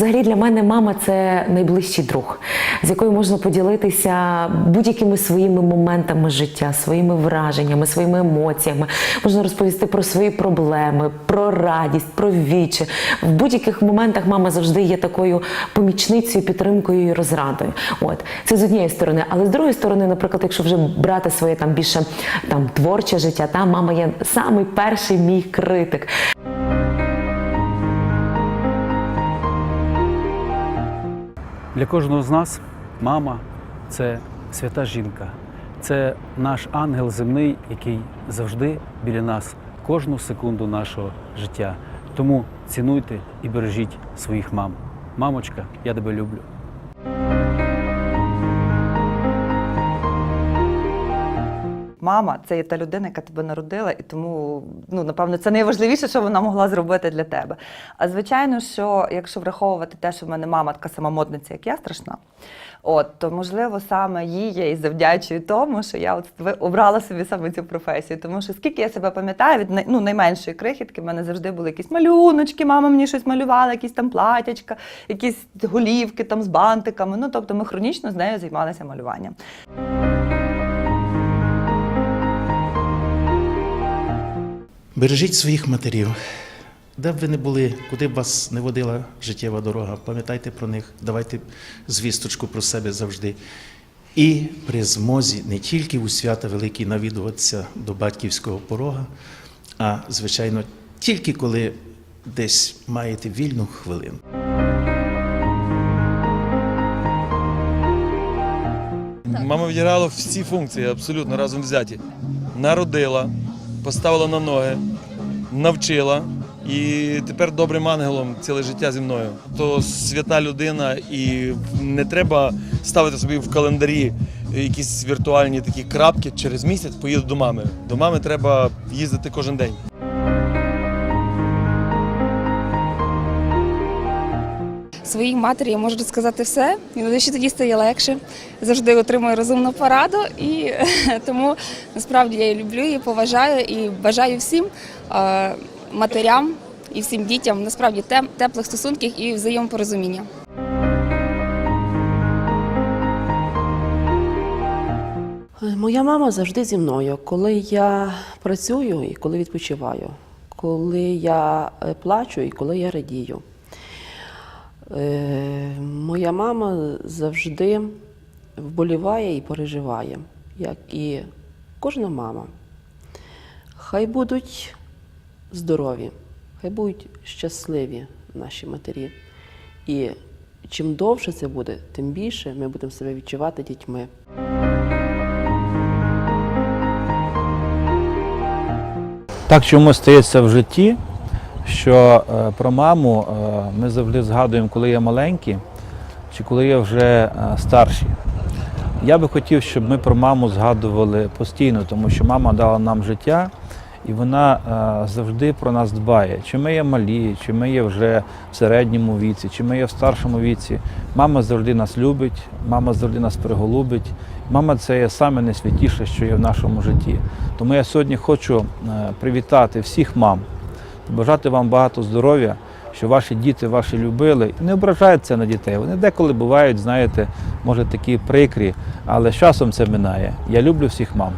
Взагалі для мене мама це найближчий друг, з якою можна поділитися будь-якими своїми моментами життя, своїми враженнями, своїми емоціями. Можна розповісти про свої проблеми, про радість, про вічі. В будь-яких моментах мама завжди є такою помічницею, підтримкою і розрадою. От це з однієї сторони, але з другої сторони, наприклад, якщо вже брати своє там більше там творче життя, та мама є самий перший мій критик. Для кожного з нас мама це свята жінка, це наш ангел земний, який завжди біля нас кожну секунду нашого життя. Тому цінуйте і бережіть своїх мам. Мамочка, я тебе люблю. Мама це є та людина, яка тебе народила, і тому ну напевно це найважливіше, що вона могла зробити для тебе. А звичайно, що якщо враховувати те, що в мене мама така сама модниця, як я страшна, от то можливо саме їй я і завдячую тому, що я от обрала собі саме цю професію. Тому що скільки я себе пам'ятаю, від ну, найменшої крихітки в мене завжди були якісь малюночки, мама мені щось малювала, якісь там платячка, якісь голівки там з бантиками. Ну тобто ми хронічно з нею займалися малюванням. Бережіть своїх матерів. Де б ви не були, куди б вас не водила життєва дорога, пам'ятайте про них, давайте звісточку про себе завжди. І при змозі не тільки у свята великі навідуватися до батьківського порога, а звичайно, тільки коли десь маєте вільну хвилину. Мама відіграла всі функції абсолютно разом взяті. Народила, поставила на ноги, навчила і тепер добрим ангелом ціле життя зі мною. То свята людина, і не треба ставити собі в календарі якісь віртуальні такі крапки. Через місяць поїду до мами. До мами треба їздити кожен день. Своїй матері я можу сказати все, і на душі тоді стає легше. Завжди отримую розумну пораду, і тому насправді я її люблю, і поважаю і бажаю всім е, матерям і всім дітям насправді теплих стосунків і взаємопорозуміння. Моя мама завжди зі мною, коли я працюю і коли відпочиваю, коли я е, плачу і коли я радію. Е, Моя мама завжди вболіває і переживає, як і кожна мама. Хай будуть здорові, хай будуть щасливі наші матері. І чим довше це буде, тим більше ми будемо себе відчувати дітьми. Так чомусь стається в житті, що е, про маму е, ми завжди згадуємо, коли є маленькі чи коли є вже е, старші. Я би хотів, щоб ми про маму згадували постійно, тому що мама дала нам життя, і вона завжди про нас дбає. Чи ми є малі, чи ми є вже в середньому віці, чи ми є в старшому віці. Мама завжди нас любить, мама завжди нас приголубить. Мама це є саме найсвятіше, що є в нашому житті. Тому я сьогодні хочу привітати всіх мам, побажати вам багато здоров'я, що ваші діти ваші любили не ображаються на дітей. Вони деколи бувають, знаєте, може такі прикрі, але з часом це минає. Я люблю всіх мам.